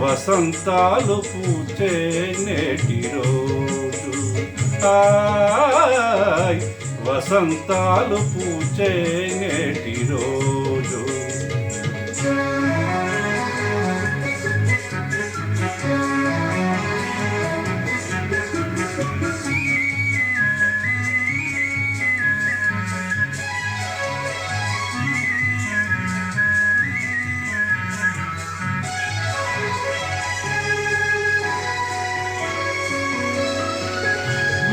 వసంతాలు పూచే నేటి రోజు. వసంతాలు పూచే నేటి రోజు.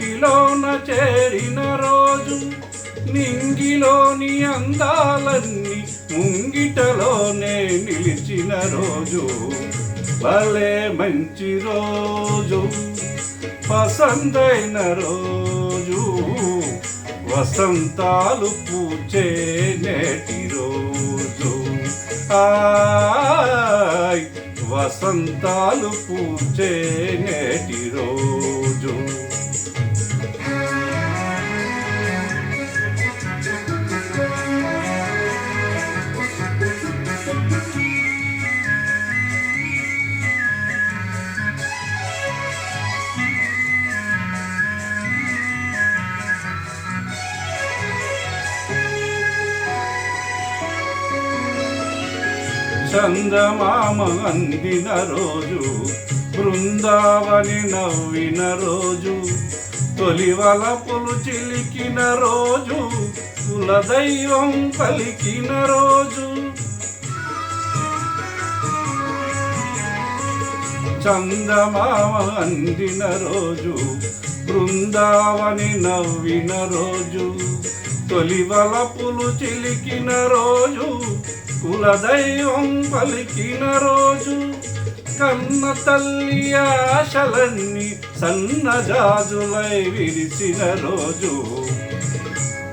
ఇంటిలోన చేరిన రోజు నింగిలోని అందాలన్నీ ముంగిటలోనే నిలిచిన రోజు. భలే మంచి రోజు పసందైన రోజు. వసంతాలు పూచే నేటి రోజు. ఆయ్ వసంతాలు పూచే నేటి రోజు. చందమామ అందిన రోజు బృందావని నవ్విన రోజు తొలివలపులు చిలికిన రోజు కులదైవం పలికిన రోజు. చందమామ అందిన రోజు బృందావని నవ్విన రోజు తొలివలపులు చిలికిన రోజు కులదైవం పలికిన రోజు కన్న తల్లి ఆశలన్నీ సన్నజాజులై విరిసిన రోజు.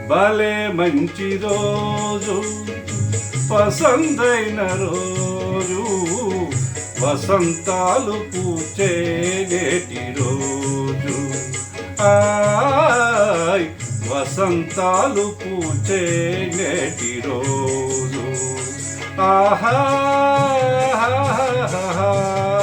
భలే మంచి రోజు పసందైన రోజు వసంతాలు పూచేటి రోజు. పూచే నేటి రోజు. ఆయ్ వసంతాలు పూచే నేటి రోజు ఆహా